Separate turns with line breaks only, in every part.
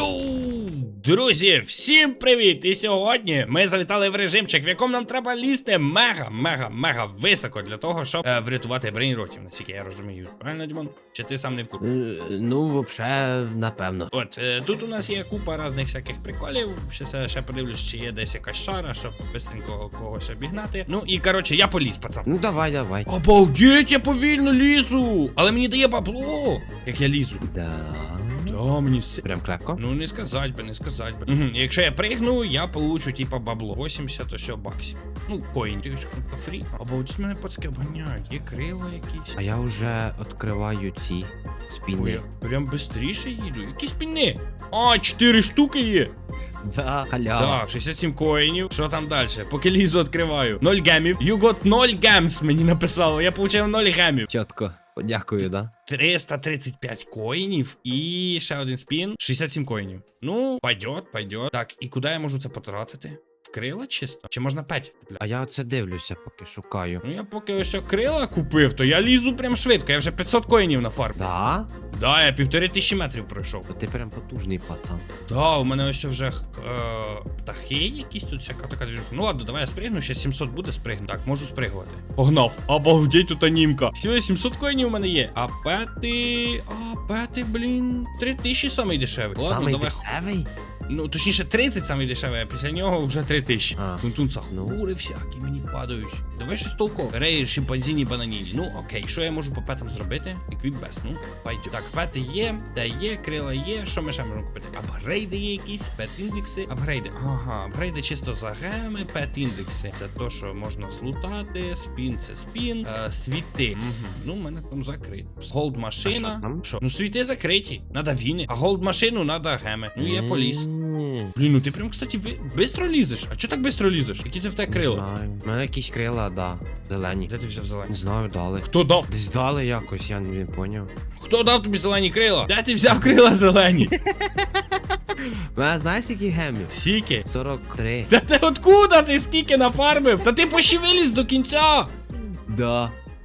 Йоу! Друзі, всім привіт! І сьогодні ми завітали в режимчик, в якому нам треба лізти мега, мега, мега високо для того, щоб е, врятувати брейнротів, наскільки я розумію. Правильно, Дімон? Чи ти сам не в курсі?
Е, Ну, вообще, напевно.
От е, тут у нас є купа різних всяких приколів. Ще, ще, ще подивлюсь, чи є десь якась шара, щоб бистренько когось обігнати. Ну і коротше, я поліз, пацан.
Ну давай, давай.
Обалдеть, я повільно лізу! Але мені дає бабло, як я лізу.
Да.
Да, мені си...
Прям крепко.
Ну не сказать би, не сказать би. Угу. Якщо я пригну, я получу типа бабло. 80 ось баксів. Ну, коін, ж фрі. Обалдеть мене пацки обганяють. Є крила якісь.
А я вже відкриваю ці
Ой, я прям бистріше їду. Які спінни? А, 4 штуки є.
Да, халява.
Так, 67 коїнів. Що там далі? Поки лізу відкриваю. 0 гемів. You got 0 games мені написало. Я получив 0 гемів.
Чітко. Дякую, да.
335 коїнів і ще один спін. 67 коїнів. Ну, пойдет, пойдет. Так, і куди я можу це потратити? Крила чисто? Чи можна 5 вкупляти?
А я оце дивлюся, поки шукаю.
Ну я поки ось крила купив, то я лізу прям швидко. Я вже 500 коїнів на фарм.
Да?
Да, я півтори тисячі метрів пройшов.
Ти прям потужний пацан.
Да, у мене ось вже е, птахи якісь тут всяка така движуха. Ну ладно, давай я спригну, ще 700 буде спригну. Так, можу спригувати. Погнав. Обалдеть тут анімка. Всього 700 коїнів у мене є. А пети. А пети, блін. 3000 самий дешевий. Ладно,
Самий
давай.
дешевий?
Ну, точніше, 30 самий дешевий, а після нього вже 3000.
А.
Тун-тун
Ну.
сахури всякі мені падають. Давай щось толкове. Рейр, шимпанзіні, бананіні. Ну окей, що я можу по петам зробити? Еквіпбес, ну, пойдет. Так, пети є, де є, крила є. Що ми ще можемо купити? Апгрейди є якісь, пет-індекси. Апгрейди. Ага, апгрейди чисто за геми, пет-індекси. Це то, що можна слутати, спін це спін, е, світи. Угу. Ну, в мене там закрито. Голд машина. Що? Ну, світи закриті. Надо віни. А голд машину надо геми. Ну, я поліз. Блін, ну ти прям, кстати, ви... бистро лізеш. А чого так бистро лізеш? Які це в тебе
Не знаю. У мене якісь крила, да. Зелені.
Де ти взяв зелені?
Не знаю, дали.
Хто дав?
Десь дали якось, я не поняв.
Хто дав тобі зелені крила? Де ти взяв крила зелені?
У мене знаєш, скільки гемів?
Сіки.
43.
Та ти откуда ти скільки нафармив? Та ти виліз до кінця.
Да.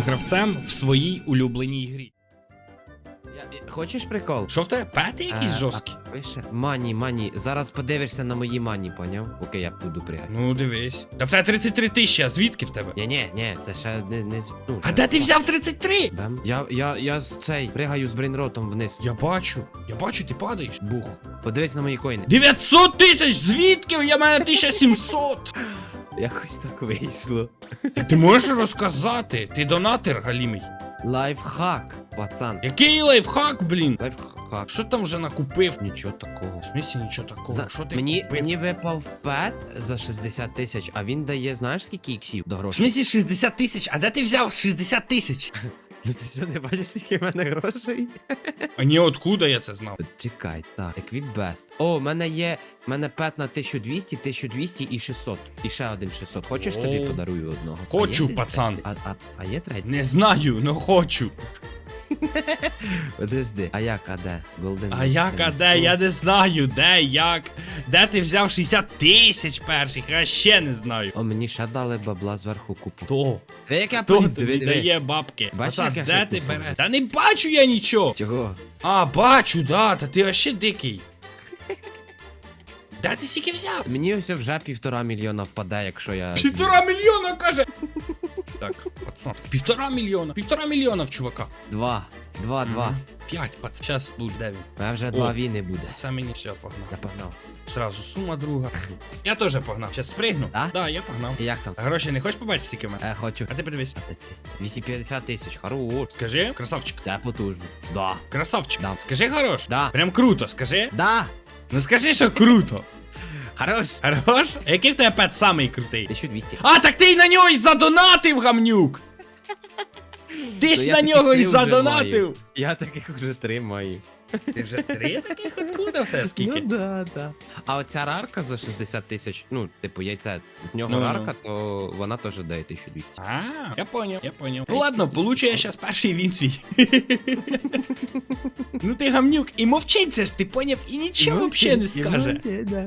гравцем в своїй улюбленій грі.
Я- Хочеш прикол?
Що в тебе пети якісь
Е,
жорсткі?
а, Пише. Мані, мані. Зараз подивишся на мої мані, поняв? Поки я буду пригати.
Ну дивись. Та в тебе 33 тисячі, а звідки в тебе?
Ні, ні, ні, це ще не, не з- ну,
А де ти взяв 33?
Бем. Я, я, я з цей пригаю з брейнротом вниз.
Я бачу, я бачу, ти падаєш.
Бух. Подивись на мої коїни.
900 тисяч! Звідки? Я мене 1700!
Якось так вийшло.
Так ти можеш розказати? Ти донатор, Галімий.
Лайфхак, пацан.
Який лайфхак, блін?
Лайфхак.
Що там вже накупив?
Нічого такого.
В смісі нічого такого.
За...
Що ти
мені,
купив?
мені випав пет за 60 тисяч, а він дає, знаєш, скільки іксів до
В
грошей?
смісі 60 тисяч? А де ти взяв 60 тисяч?
Ну ти що не бачиш, скільки в мене грошей?
А ні, откуда я це знав?
Чекай, так, Equip Best. О, в мене є. в мене пет на 1200, 1200 і 600. І ще один 600. Хочеш тобі
О.
подарую одного?
Хочу,
А є десь
пацан.
А, а, а є третій?
Не знаю, но хочу.
Подожди. А як, а де? Golden
А як, а де? Я не знаю, де, як. Де ти взяв 60 тисяч перших? Я ще не знаю.
О, мені ще дали бабла зверху купу.
То.
Та як я
тобі
диви, диви.
дає бабки?
Бачиш, як я
де ти береш? Та не бачу я нічого.
Чого?
А, бачу, да, та ти вообще дикий. Де ти стільки взяв?
Мені ось вже півтора мільйона впаде, якщо я.
Півтора мільйона, каже. Так, пацан. Півтора мільйона. Півтора мільйона в чувака.
Два. Два, два.
П'ять, пацан. Щас буде, де він?
Мене вже
О.
два війни буде.
Це мені все погнав.
Я погнав.
Сразу сума друга. Я теж погнав. Щас спригну.
Да?
Да, я погнав.
І як там?
Гроші не хочеш побачити стільки в мене?
Е, хочу.
А ти подивись.
А ти- ти. 250 тисяч, хорош.
Скажи, красавчик.
Це потужно. Да.
Красавчик.
Да.
Скажи хорош.
Да.
Прям круто, скажи.
Да.
Ну скажи, що круто.
Хорош.
Хорош? Який в тебе пет самий крутий?
1200.
А, так ти й на нього й задонатив, гамнюк! Ти ж
Ну,
на нього й задонатив!
Я таких вже три маю.
Ти вже три таких откуда в тебе скільки?
Ну да, да. А оця рарка за 60 тисяч, ну, типу, яйце, з нього
Ну, ну.
рарка, то вона теж дає 1200.
А, я поняв, я поняв. Ну ладно, получу я щас перший він свій. ну ти гамнюк, і мовчить же ж, ти поняв, і нічого взагалі не скаже.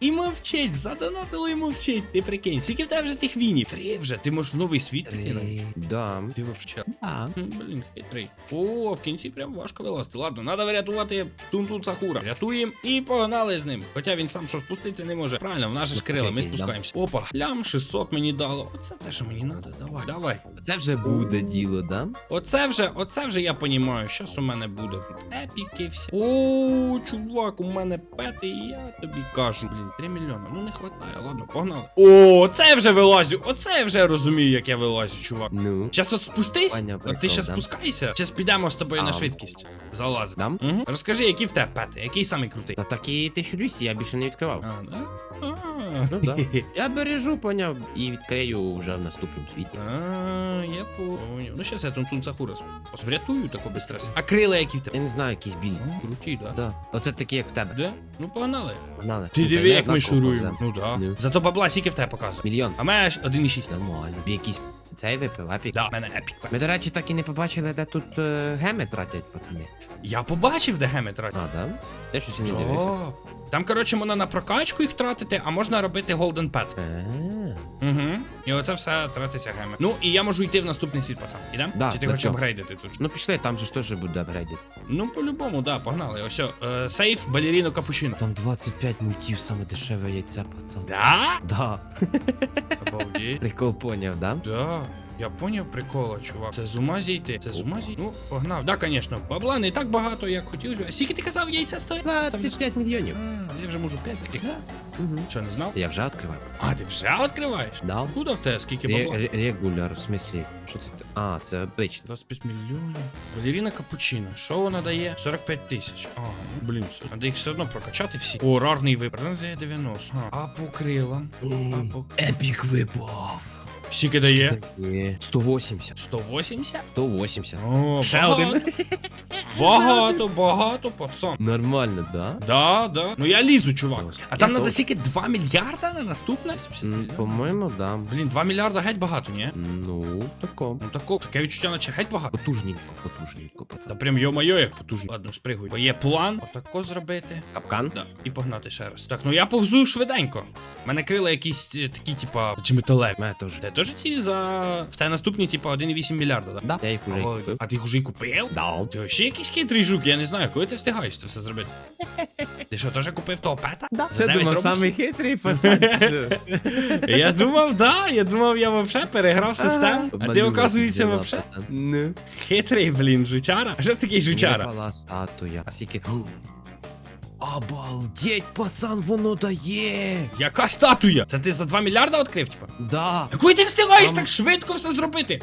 І мовчить, задонатило і мовчить. Ти прикинь, скільки в тебе вже тих вінів? Три вже, ти можеш в новий світ піти навіть.
Да.
Ти вообще.
Да.
М, Блін, хитрий. О, в кінці прям важко вилазити. Ладно, треба врятувати Тунтун Сахура. Рятуємо і погнали з ним. Хоча він сам що спуститися не може. Правильно, в наше ж крила, ми спускаємося. Опа, лям 600 мені дало. Оце те, що мені треба. Давай, давай.
Це вже буде діло, да?
Оце вже, оце вже я понімаю. Щас у мене буде тут епіки всі. О, чувак, у мене пети, і я тобі кажу. Блін, 3 мільйони. Ну не хватає, ладно, погнали. О, це вже вилазю. Оце я вже розумію, як я вилазю, чувак.
Ну.
Щас от спустись, ти
прикол,
щас
да.
спускайся, щас підемо з тобою на
А.
швидкість. Залази.
Дам?
Угу. Розкажи, які в тебе пети, який самий крутий?
Та такі 1200 я більше не відкривав.
А, да? А.
Ну да. Я бережу, поняв, і відкрию вже в наступному світі.
А, я понял. Ну щас я тут Тунцахура спас- врятую тако без стресу. А крила які в тебе?
Я не знаю, якісь білі.
Ну, Круті, да.
Да. Оце такі, як в тебе.
Де? Ну погнали.
Погнали.
Ти
Ну, та
диви,
я
як ми
однаково
шуруємо.
повзем.
Ну да.
Ну.
Зато бабла скільки в тебе показує.
Мільйон.
А ж 1,6.
Нормально. Якийсь цей випив, епік.
Да, в мене епік.
Ми, до речі, так і не побачили, де тут е, геми тратять, пацани.
Я побачив, де геми тратять.
А, да? Я щось і не дивився.
О, Там, коротше, можна на прокачку їх тратити, а можна робити Golden Pet.
Е,
Угу. І оце все тратиться геми. Ну, і я можу йти в наступний світ, пацан. Ідем?
Да,
Чи ти хочеш апгрейдити тут?
Ну пішли, там же ж теж буде апгрейдити.
Ну, по-любому, да, погнали. Ось, е, сейф, балеріно, капучино.
Там 25 мультів, саме дешеве яйце, пацан.
Да?
Да.
Обалдеть.
Прикол поняв, да?
Да. Я поняв прикола, чувак. Це з ума зійти. Це з ума зійти. Ну, погнав. Да, звісно. Бабла не так багато, як хотілося. А Скільки ти казав, яйця стоїть?
25 мільйонів.
А, я вже можу 5 таких.
Угу.
Що, не знав?
Я вже відкриваю.
А, ти вже відкриваєш?
Да.
Куди в тебе? Скільки бабла?
ре- Регуляр, в смислі. Що це? А, це обичний.
25 мільйонів. Балеріна капучино. Що вона дає? 45 тисяч. А, ну блін, все. Надо їх все одно прокачати всі. О, рарний вибір. Ну, дає 90. А по крилам? А по...
Епік випав.
Скільки дає?
Є. 180.
180?
180.
О,
Ще
багато.
один.
Багато, багато, пацан.
Нормально, да?
Да, да. Ну я лізу, чувак. А там
Я
надо
теж.
скільки 2 мільярда на наступне?
М, По-моєму, да.
Блін, 2 мільярда геть багато, ні?
Ну, тако.
Ну тако, таке відчуття, наче геть багато.
Потужненько, потужненько,
Та
пацан.
прям йо-майо, як потужно. Ладно, спригуй. Бо є план, отако зробити.
Капкан?
Да, і погнати ще раз. Так, ну я повзу швиденько. Мене крила якісь е, такі, типа, чи металеві.
Мене теж.
Те теж ці за. В те наступні, типа, 1,8 мільярда, да?
Да, я їх уже
Ой,
купив.
А ти їх уже й купив?
Да.
Ти ще якийсь хитрий жук, я не знаю, коли ти встигаєш це все зробити. Ти що, теж купив того пета? Да.
Це думав, самий хитрий пацан.
Я думав, да, я думав, я вообще переграв систему. А ти, оказується, вообще
Ну.
хитрий, блін, жучара. А що такий жучара?
Статуя. А скільки... Обалдеть, пацан, воно дає!
Яка статуя? Це ти за 2 мільярда відкрив, типа?
Да!
Якої ти встигаєш
Там-
так швидко все зробити?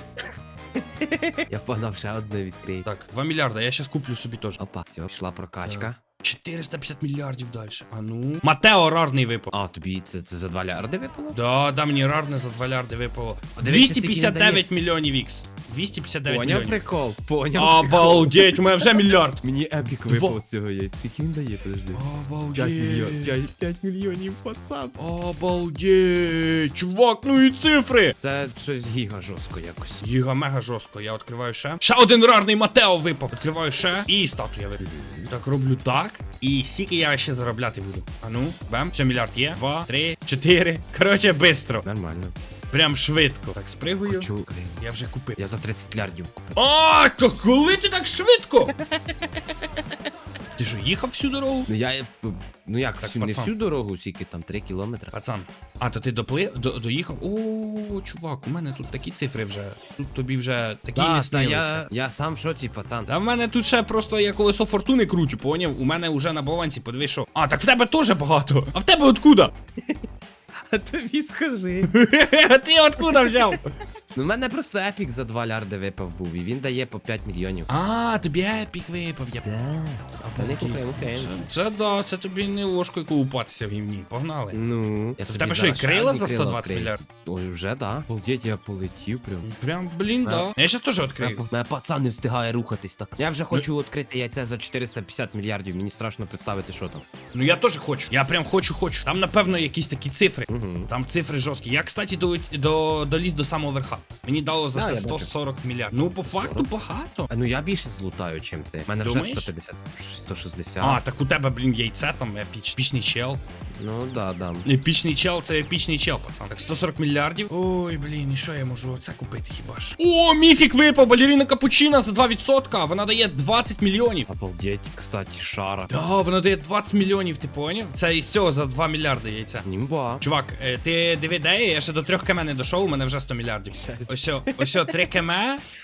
Я погнав ще одне відкрию.
Так, 2 мільярда, я щас куплю собі теж.
Опа, все, пішла прокачка.
450 мільярдів далі. А ну. Матео рарний випав.
А, тобі це, це за 2 лярди випало?
Да, да, мені рарне за 2 лярди випало.
Дивіться, скільки
259 мільйонів ікс. 259
Поняв
мільйонів.
прикол? Поняв прикол?
Обалдеть, у мене вже мільярд.
Мені епік
Два.
випав з цього яйця. Скільки він дає, подожди. 5 мільйонів,
Обалдеть.
5, 5 мільйонів, пацан.
Обалдеть. Чувак, ну і цифри.
Це щось гіга жорстко якось.
Гіга мега жорстко. Я відкриваю ще. Ще один рарний Матео випав. Відкриваю ще. І статуя випав. Так роблю так. І скільки я ще заробляти буду. А ну, бем, все мільярд є. Два, три, чотири. Коротше, бистро.
Нормально.
Прям швидко. Так, спригую.
Хочу.
Я вже купив.
Я за 30 лярдів купив.
А, то коли ти так швидко? Ти що, їхав всю дорогу?
Ну я, ну як,
Так,
всю, не
пацан.
всю дорогу, скільки там 3 кілометри.
Пацан, а то ти доплив, до, доїхав? О, чувак, у мене тут такі цифри вже. Тут тобі вже такі не
та
снилися.
я, я сам в шоці, пацан.
Та в мене тут ще просто я колесо фортуни кручу, поняв? У мене вже на балансі, подивись, що. А, так в тебе теж багато. А в тебе откуда?
Тобі скажи.
Ти откуда взяв?
Ну, в мене просто епік за 2 лярди випав був, і він дає по 5 мільйонів.
А, тобі епік випав, я
Да. Це не.
Це, це да, це тобі не ложкою купатися в гівні. Погнали.
Ну, я
В
собі
тебе що, і
зараз
крила за 120
відкрию.
мільярдів?
Ой, вже, да. Полдіть, я полетів прям.
Прям, блін, да. Я щас теж відкрию.
Мене пацан не встигає рухатись так. Я вже хочу відкрити яйце за 450 мільярдів. Мені страшно представити, що там.
Ну я теж хочу. Я прям хочу, хочу. Там, напевно, якісь такі цифри. Там цифри жорсткі. Я, кстати, до, до, доліз до самого верха. Мені дало за
Да,
це
я бачу.
140 мільярдів. Ну, по факту, багато.
А ну я більше злутаю, чим ти. У мене вже
Думаєш?
150, 160.
А, так у тебе, блін, яйце там епіч, епічний чел.
Ну да, да.
Епічний чел це епічний чел, пацан. Так, 140 мільярдів. Ой, блін, і що я можу оце купити хіба ж? О, міфік випав, балерина капучина за 2%. Вона дає 20 мільйонів.
Обалдеть, кстати, шара.
Да, вона дає 20 мільйонів, ти поняв? Це із цього за 2 мільярди яйця.
Німба.
Чувак, е, ти диви, де я? Ще до 3 км не дійшов, у мене вже 100 мільярдів.
Щас.
Ось, ось о, 3 км,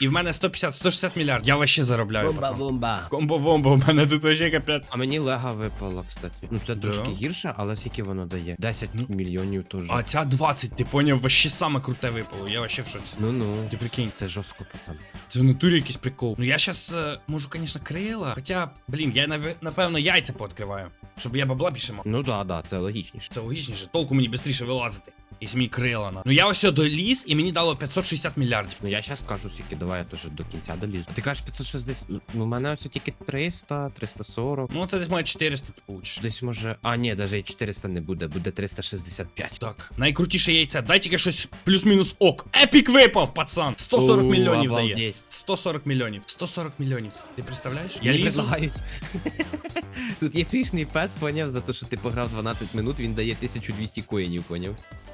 і в мене 150, 160 мільярдів. Я вообще заробляю, пацан.
бомба.
Комбо-вомбо, у мене тут вообще капець.
А мені лега випала, кстати. Ну це трошки гірше, але скільки воно дає? 10 мільйонів теж.
А ця 20, ти поняв, вообще саме круте випало. Я вообще в шоці.
Ну ну.
Ти прикинь,
Це жорстко, пацан.
це в натурі якийсь прикол. Ну я щас е, можу, звісно, крила. Хоча, блін, я нав- напевно яйця пооткриваю. Щоб я бабла більше мав.
Ну да, да, це логічніше.
Це логічніше. Толку мені швидше вилазити. І мій крила. Ну я ось доліз, і мені дало 560 мільярдів.
Ну я щас скажу, скільки давай я теж до кінця долізу. Ти кажеш 560. Ну у мене ось тільки 300, 340.
Ну це десь має 400 ти получиш.
Десь може. А, ні, навіть і 400 не буде, буде 365.
Так, найкрутіше яйце. Дай тільки щось плюс-мінус ок. Епік випав, пацан! 140
О,
мільйонів
обалдеть.
дає. 140 мільйонів. 140 мільйонів. Ти представляєш? Я лізу.
Тут є фрішний пет, поняв, за те, що ти пограв 12 минут, він дає 1200 коїнів, поняв.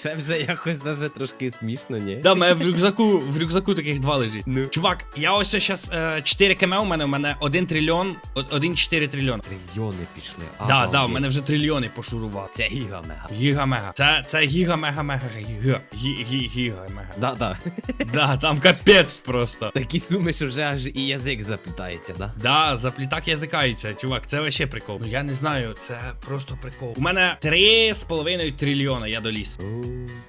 Це вже якось даже трошки смішно, ні?
Да, мене в рюкзаку, в рюкзаку таких два лежить.
Ну.
Чувак, я ось зараз 4 км у мене, у мене 1 трильйон, 1,4 трильйон.
Трильйони пішли.
Да, да, у мене вже трильйони пошурували.
Це гіга-мега.
Гіга-мега. Це, це гіга-мега-мега гіга. Гі- гі- Гіга-мега.
Да, да.
Да, там капець просто.
Такі суми, що вже аж і язик заплітається, да?
Да, заплітак язикається, чувак, це вообще прикол. Ну я не знаю, це просто прикол. У мене 3,5 трильйона, я доліз.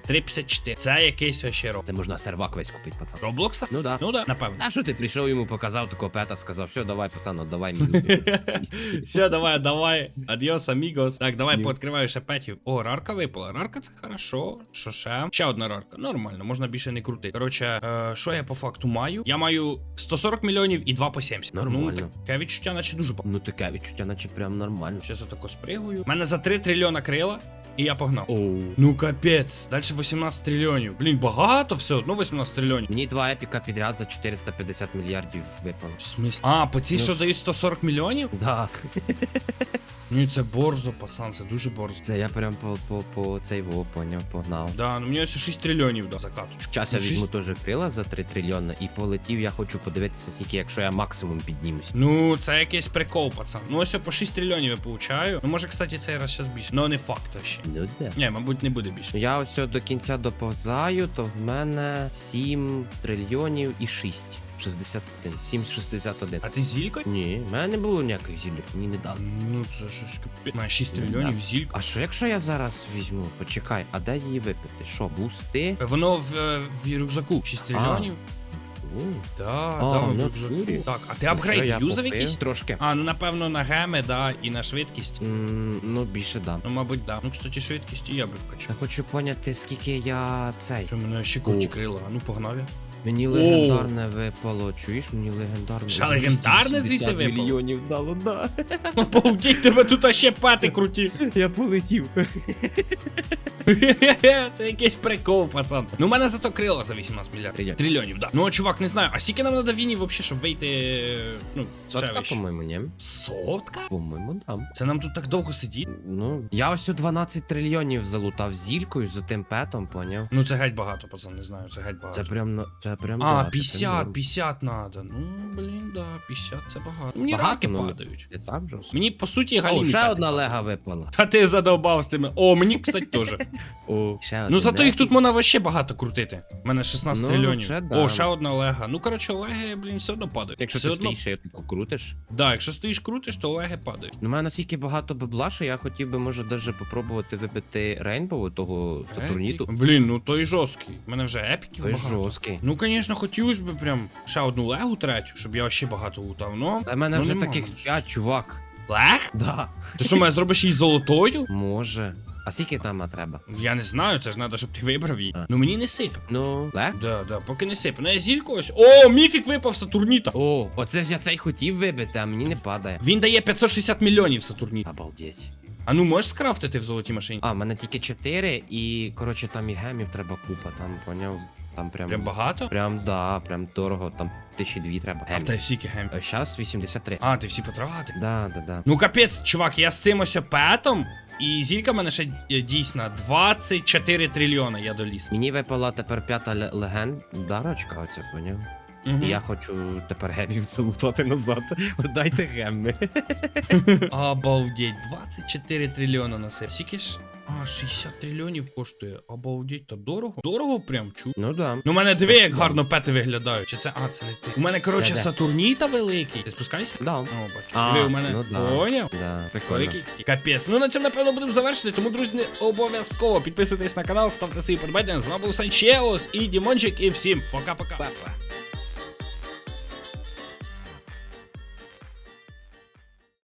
3,54. Це якийсь вообще роб.
Це можна сервак весь купити, пацан.
Роблокса?
Ну да.
Ну да, напевно.
А що ти прийшов йому показав такого пета, сказав, все, давай, пацан, давай мені.
Все, давай, давай. Адіос, амігос. Так, давай пооткриваю ще петів. О, рарка випала. Рарка це хорошо. Що ще? Ще одна рарка. Нормально, можна більше не крутити. Коротше, е, що я по факту маю? Я маю 140 мільйонів і 2 по 70.
Нормально.
Ну, таке відчуття, наче дуже.
Ну таке відчуття, наче прям нормально.
Щас я тако спригую. У мене за 3 трильйона крила, і я погнав.
Оу.
Ну капець, далі 18 трильйонів. Блін, багато все одно 18 трильйонів.
Мені два епіка підряд за 450 мільярдів випало.
В смысле? А, по цій,
Ну,
що дають 140 мільйонів?
Так.
Ну це борзо, пацан, це дуже борзо.
Це я прям по, по, по цей во поняв, погнав.
Да, ну мені ось 6 трильйонів до закаточку.
Час я
Ну,
візьму
шість-
теж крила за 3 трильйони і полетів, я хочу подивитися, скільки, якщо я максимум піднімусь.
Ну, це якийсь прикол, пацан. Ну ось я по 6 трильйонів я получаю. Ну може, кстати, цей раз щас більше. Ну не факт вообще.
Ну де.
Ні, мабуть, не буде більше.
Я ось до кінця доповзаю, то в мене 7 трильйонів і 6. 61. 7,61.
А ти зілько?
Ні, в мене не було ніяких зілля, мені не дали.
Ну це щось капець. Має 6 трильйонів зілько.
А що якщо я зараз візьму? Почекай, а де її випити? Що, бусти?
Воно в, е, в рюкзаку 6 трильйонів.
У,
Да,
А,
да,
в натурі?
рюкзаку. Так, а ти
ну,
апгрейд
що,
юзав якийсь?
Трошки.
А, ну напевно на геми, да, і на швидкість.
М, ну, більше да.
Ну, мабуть, да. Ну, кстати, швидкість я би вкачав.
Я хочу поняти, скільки я цей.
Що мене ще круті крила. А ну погнав я.
Мені легендарне випало. Чуєш, мені легендарне.
Ще легендарне звідти випало?
мільйонів дало, да.
Обалдеть, тебе тут ще пати круті.
Я полетів.
Це якийсь прикол, пацан. Ну, у мене зато крила за 18 мільярдів.
Трильйон.
Трильйонів, да. Ну, чувак, не знаю. А скільки нам треба війні взагалі, щоб вийти. Ну,
Сотка, по-моєму, ні?
Сотка?
По-моєму, там.
Це нам тут так довго сидіти?
Ну, я ось у 12 трильйонів залутав зількою з тим петом, поняв?
Ну, це геть багато, пацан, не знаю, це геть багато.
Це прям на- це це прям.
А,
да,
50,
прям
50 надо. Ну, блін, да, 50 це багато. Мені
Багато,
раки
ну,
падають.
Не так же.
Мені по суті
О,
галімі.
ще
п'яти
одна лега випала.
Та ти задовбав з тими. О, мені, кстати, теж.
О, ще
Ну зато їх тут можна вообще багато крутити. У мене 16
Ну,
трильйонів.
це да.
О, ще одна лега. Ну коротше, леги, блін, все одно падають.
Якщо
все
ти
одно...
стоїш і крутиш.
Да, якщо стоїш крутиш, то леги падають.
Ну, у мене настільки багато бабла, що я хотів би, може, даже попробувати вибити Рейнбоу того Сатурніту.
Блін, ну той жорсткий. У мене вже епіків
Той
багато.
жорсткий.
Ну, звісно, хотілося б прям ще одну легу третю, щоб я ще багато лутав. Ну,
Та в мене
ну,
вже
нема.
таких 5, чувак.
Лег?
Да.
Ти що, мене зробиш її золотою?
Може. А скільки там треба?
Я не знаю, це ж треба, щоб ти вибрав її.
А.
Ну мені не сипе.
Ну, лег?
Да, да, поки не сипе. Ну я зільку ось. О, міфік випав Сатурніта.
О, оце ж я цей хотів вибити, а мені не падає.
Він дає 560 мільйонів Сатурніта.
Обалдеть.
А ну можеш скрафтити в золотій машині?
А, в мене тільки 4, і, коротше, там і гемів треба купа, там, поняв? Там прям.
Прям багато?
Прям, да, прям дорого, там тисячі дві треба.
А в тебе сіки гем.
Зараз 83.
А, ти всі потратив.
Да, да, да.
Ну капець, чувак, я з цим ось петом, і зілька мене ще е, дійсно 24 трильйона я доліз.
Мені випала тепер п'ята ле- легендарочка, оця, поняв? І Я хочу тепер гемів це лутати назад. Дайте геми.
Обалдеть, 24 трильйона на себе. Скільки ж? А, 60 трильйонів коштує. Обалдеть, та дорого? Дорого прям, чу.
Ну да.
Ну, у мене диви, як гарно пети виглядають. Чи це. А, це не ти. У мене, коротше,
Де-де?
Сатурніта великий. Ти спускайся?
Да.
О, бачу.
А,
диви, у мене.
ну да.
Поняв?
Да, прикольно.
Великий такий. Капець. Ну на цьому, напевно, будемо завершити. Тому, друзі, не обов'язково підписуйтесь на канал, ставте свої подбання. З вами був Санчеус і Дімончик, і всім пока-пока.
Па-па.